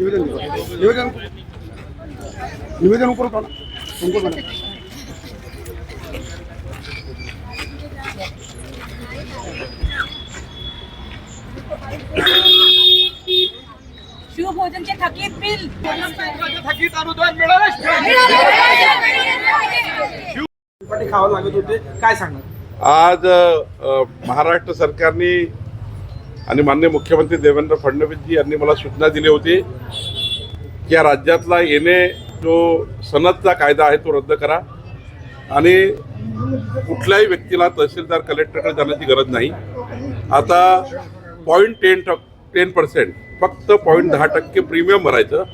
निवेदन। निवेदन. निवेदन उनको शिवभोजनचे थकीत बिल. पाठी खावं लागत होते. काय सांगणार? आज महाराष्ट्र सरकारने आणि माननीय मुख्यमंत्री देवेंद्र फडणवीसजी यांनी मला सूचना दिली होती की या राज्यातला येणे जो सनदचा कायदा आहे तो रद्द करा. आणि कुठल्याही व्यक्तीला तहसीलदार कलेक्टरकडे जाण्याची गरज नाही. आता पॉईंट टेन टक टेन पर्सेंट फक्त पॉईंट दहा टक्के प्रीमियम भरायचं.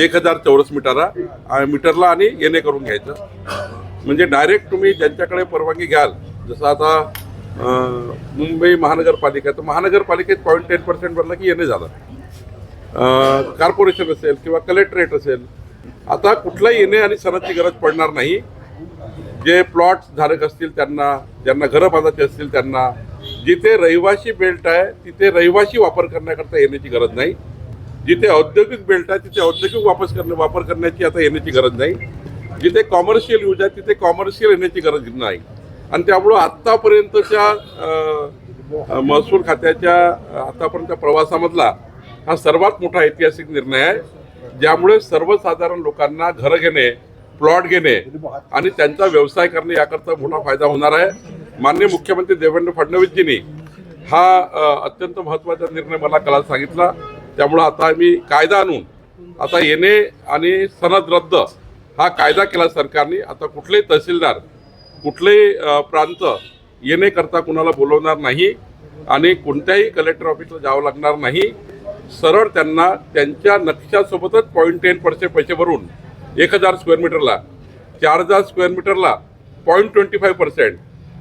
एक हजार चौरस मीटरला मीटरला आणि येणे करून घ्यायचं. म्हणजे डायरेक्ट तुम्ही ज्यांच्याकडे परवानगी घ्याल जसं आता मुंबई महानगरपालिका तर महानगरपालिकेत पॉईंट टेन पर्सेंट भरलं की येणे झालं. कॉर्पोरेशन असेल किंवा कलेक्टरेट असेल आता कुठलाही येणे आणि सणाची गरज पडणार नाही. जे प्लॉट धारक असतील त्यांना ज्यांना घरं बांधायची असतील त्यांना जिथे रहिवाशी बेल्ट आहे तिथे रहिवाशी वापर करण्याकरता येण्याची गरज नाही. जिथे औद्योगिक बेल्ट आहे तिथे औद्योगिक वापस करणे वापर करण्याची आता येण्याची गरज नाही. जिथे कॉमर्शियल यूज आहे तिथे कॉमर्शियल येण्याची गरज नाही. आणि त्यामुळं आत्तापर्यंतच्या महसूल खात्याच्या अं, आतापर्यंतच्या प्रवासामधला हा सर्वात मोठा ऐतिहासिक निर्णय आहे ज्यामुळे सर्वसाधारण लोकांना घरं घेणे प्लॉट घेणे आणि त्यांचा व्यवसाय करणे याकरता मोठा फायदा होणार आहे. माननीय मुख्यमंत्री देवेंद्र फडणवीसजींनी हा अत्यंत महत्त्वाचा निर्णय मला काल सांगितला. त्यामुळं आता मी कायदा आणून आता येणे आणि सनद रद्द हा कायदा केला सरकारने. आता कुठलेही तहसीलदार कुठलेही प्रांत येणे करता कुणाला बोलवणार नाही आणि कोणत्याही कलेक्टर ऑफिसला जावं लागणार नाही. सरळ त्यांना त्यांच्या नक्षासोबतच पॉईंट टेन पर्सेंट पैसे भरून एक हजार स्क्वेअर मीटरला चार हजार स्क्वेअर मीटरला पॉईंट ट्वेंटी फाईव्ह पर्सेंट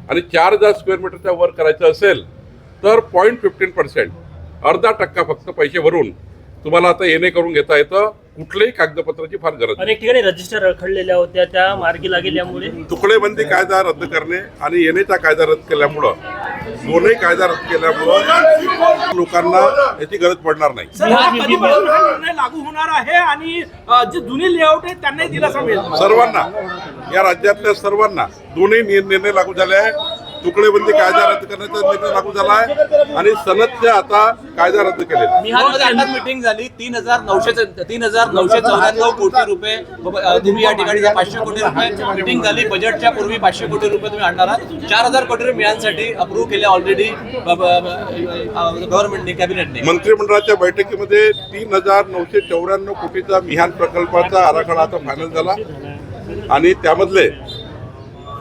आणि चार हजार स्क्वेअर मीटरच्या वर करायचं असेल तर पॉईंट फिफ्टीन पर्सेंट अर्धा टक्का फक्त पैसे भरून तुम्हाला आता येणे करून घेता येतं. कुठल्याही कागदपत्राची फार गरज. अनेक ठिकाणी रजिस्टर रखडलेल्या होत्या त्या मार्गी लागेल्यामुळे. तुकडेबंदी कायदा रद्द करणे आणि येणेचा कायदा रद्द केल्यामुळं दोन्ही कायदा रद्द केल्यामुळं लोकांना याची गरज पडणार नाही. लागू होणार आहे आणि जे जुने लेआउट आहे त्यांनाही दिलासा मिळेल? सर्वांना या राज्यातल्या सर्वांना दोन्ही निर्णय लागू झाले आहे तुकडेबंदी कायदा रद्द करण्याचा निर्णय लागू झाला आहे आणि सनदचे आता कायदा रद्द केलेला बिहारमध्ये मिटिंग झाली. तीन हजार नऊशे तीन हजार नऊशे चौऱ्याण्णव कोटी रुपये. तुम्ही या ठिकाणी पाचशे कोटी रुपये मिटिंग झाली बजेटच्या पूर्वी पाचशे कोटी रुपये तुम्ही आणणार आहात. चार हजार कोटी रुपये मिळांसाठी अप्रूव्ह केले ऑलरेडी गव्हर्नमेंटने कॅबिनेटने मंत्रिमंडळाच्या बैठकीमध्ये तीन हजार नऊशे चौऱ्याण्णव कोटीचा मिहान प्रकल्पाचा आराखडा आता फायनल झाला. आणि त्यामधले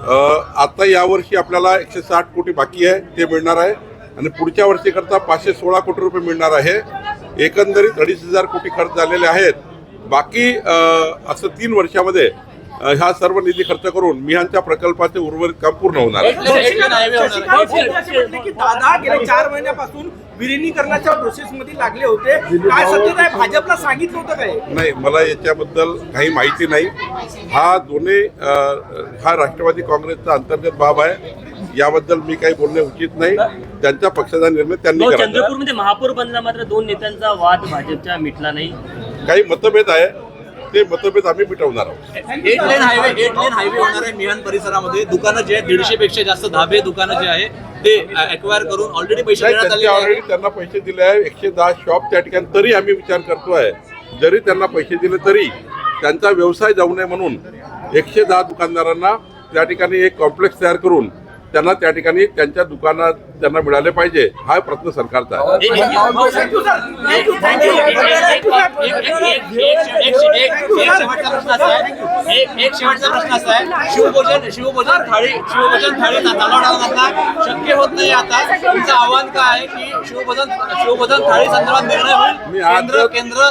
आता यावर्षी आपल्याला एकशे साठ कोटी बाकी आहे ते मिळणार आहे. आणि पुढच्या वर्षीकरता पाचशे सोळा कोटी रुपये मिळणार आहे. एकंदरीत अडीच हजार कोटी खर्च झालेले आहेत. बाकी असं तीन वर्षामध्ये हा सर्व निधी खर्च करून मिहानच्या प्रकल्पाचे उर्वरित काम पूर्ण होणार आहे. दादा गेले चार महिन्यापासून विलिनीकरणाच्या प्रोसेस मध्ये लागले होते. काय सत्य आहे भाजपला सांगितलं होतं काय? नाही मला याच्याबद्दल काही माहिती नाही. हा दोन्ही हा राष्ट्रवादी काँग्रेसचा अंतर्गत बाब आहे. याबद्दल मी काही बोलणे उचित नाही. त्यांच्या पक्षाचा निर्णय त्यांनी चंद्रपूरमध्ये महापौर बनला मात्र दोन नेत्यांचा वाद भाजपच्या मिटला नाही. काही मतभेद आहे. ते मतभेद आम्ही मिटवणार आहोत. Eight lane highway eight lane highway होणार आहे मिहान परिसरामध्ये. दुकानं जे आहेत दीडशे पेक्षा जास्त धाबे दुकानं जे आहे ते अक्वायर करून ऑलरेडी पैसे देण्यात ऑलरेडी त्यांना पैसे दिले आहे. एकशे दहा शॉप त्या ठिकाणी तरी आम्ही विचार करतोय जरी त्यांना पैसे दिले तरी त्यांचा व्यवसाय जाऊ नये म्हणून एकशे दहा दुकानदारांना त्या ठिकाणी एक कॉम्प्लेक्स तयार करून त्यांना त्या ठिकाणी त्यांच्या दुकानात त्यांना मिळाले पाहिजे हा प्रयत्न सरकारचा आहे एक- शेवटचा प्रश्न असा आहे प्रश्न शिवभोजन शिवभोजन थाळी शिवभोजन थाळी शक्य होत नाही आता तुमचं आव्हान काय आहे की शिवभोजन शिवभोजन थाळी संदर्भात निर्णय मी होईल केंद्र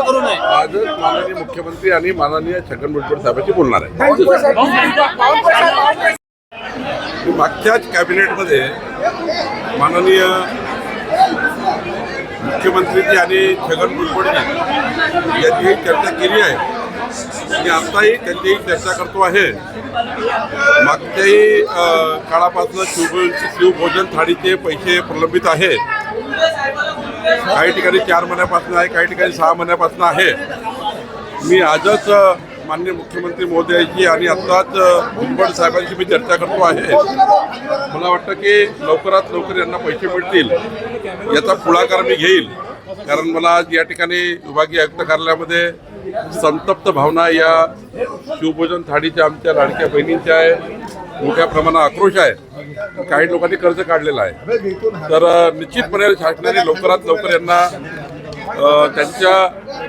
करू नये आजच माननीय मुख्यमंत्री आणि माननीय छगन भुजबळ साहेबांशी बोलणार आहे मागच्याच कॅबिनेटमध्ये माननीय मुख्यमंत्रीजी आणि छगन भुजबळजी यांचीही चर्चा केली आहे. आणि आताही त्यांचीही चर्चा करतो आहे. मागच्याही काळापासून शिव शिवभोजन थाळीचे पैसे प्रलंबित आहेत काही ठिकाणी चार महिन्यापासून आहे काही ठिकाणी सहा महिन्यापासून आहे. मी आजच माननीय मुख्यमंत्री महोदयाची आणि आत्ताच अ, भुजबळ साहेबांशी मी चर्चा करतो आहे. मला वाटतं की लवकरात लवकर यांना पैसे मिळतील याचा पुढाकार मी घेईल. कारण मला आज या ठिकाणी विभागीय आयुक्त कार्यालयामध्ये संतप्त भावना या शिवभोजन थाळीच्या आमच्या लाडक्या बहिणींच्या आहे मोठ्या प्रमाणात आक्रोश आहे. काही लोकांनी कर्ज काढलेलं आहे. तर निश्चितपणे शासनाने लवकरात लवकर यांना त्यांच्या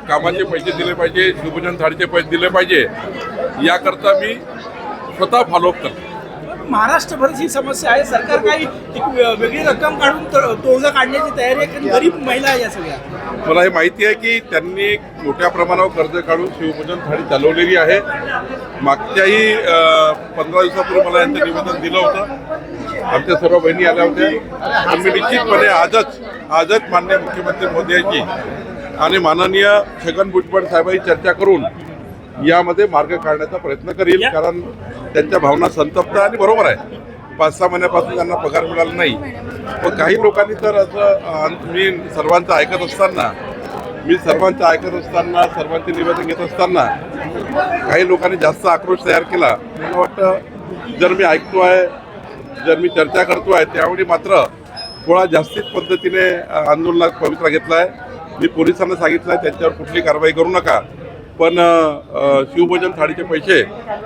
कामाचे पैसे दिले पाहिजे शिवभोजन थाळीचे पैसे दिले पाहिजे याकरता मी स्वतः फॉलोअप करतो. महाराष्ट्रभरच ही समस्या आहे सरकार काही एक वेगळी रक्कम काढून तो- तोडगा काढण्याची तयारी आहे कारण गरीब महिला आहे या सगळ्या. मला हे माहिती आहे की त्यांनी मोठ्या प्रमाणावर कर्ज काढून शिवभोजन थाळी चालवलेली आहे. मागच्याही पंधरा दिवसापूर्वी मला यांचं निवेदन दिलं होतं. आमच्या सर्व बहिणी आल्या होत्या. मी निश्चितपणे आजच आजच मान्य मुख्यमंत्री मोदींची आणि माननीय छगन भुजबळ साहेबांची चर्चा करून यामध्ये मार्ग काढण्याचा प्रयत्न करील कारण त्यांच्या भावना संतप्त आणि बरोबर आहे. पाच सहा महिन्यापासून त्यांना पगार मिळाला नाही. पण काही लोकांनी तर असं मी सर्वांचं ऐकत असताना मी सर्वांचं ऐकत असताना सर्वांचे निवेदन घेत असताना काही लोकांनी जास्त आक्रोश तयार केला. मला वाटतं जर मी ऐकतो आहे जर मी चर्चा करतो आहे त्यावेळी मात्र थोडा जास्तीत पद्धतीने आंदोलनात पवित्रा घेतला आहे मी पोलिसांना सांगितलं आहे त्यांच्यावर कुठली कारवाई करू नका. पण शिवभोजन थाळीचे पैसे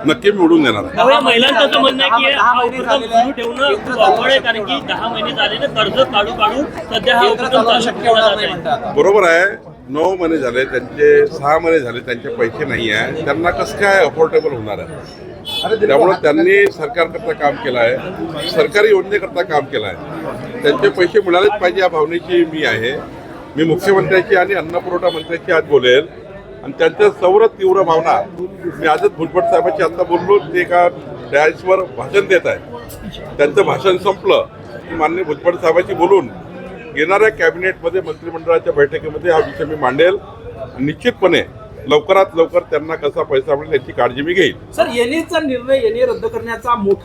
नक्की मी उडून देणार आहे. महिलांचं म्हणणं आहे की हा उपक्रम सुरू ठेवणं खूप अवघड आहे कारण की दहा महिने झाले ना कर्ज काढू काढू सध्या हा उपक्रम शक्य बरोबर आहे. नऊ महिने झाले त्यांचे सहा महिने झाले त्यांचे पैसे नाही आहे त्यांना कसं काय अफोर्डेबल होणार आहे? त्यामुळे त्यांनी सरकारकरता काम केलं आहे. सरकारी योजनेकरता काम केलं आहे. त्यांचे पैसे मिळालेच पाहिजे या भावनेची मी आहे. मी मुख्यमंत्र्याची आणि अन्न पुरवठा मंत्र्याची आज बोलेल. आणि त्यांच्या सौर तीव्र भावना मी आजच भुजबळ साहेबांची आता बोललो. ते एका डॅशवर भाषण देत आहे त्यांचं भाषण संपलं. की माननीय भुजबळ साहेबांची बोलून येणाऱ्या कॅबिनेटमध्ये मंत्रिमंडळाच्या बैठकीमध्ये हा विषय मी मांडेल. निश्चितपणे लवकरात लवकर त्यांना कसा पैसा मिळेल याची काळजी मी घेईल. सर येणेचा निर्णय येणे रद्द करण्याचा मोठा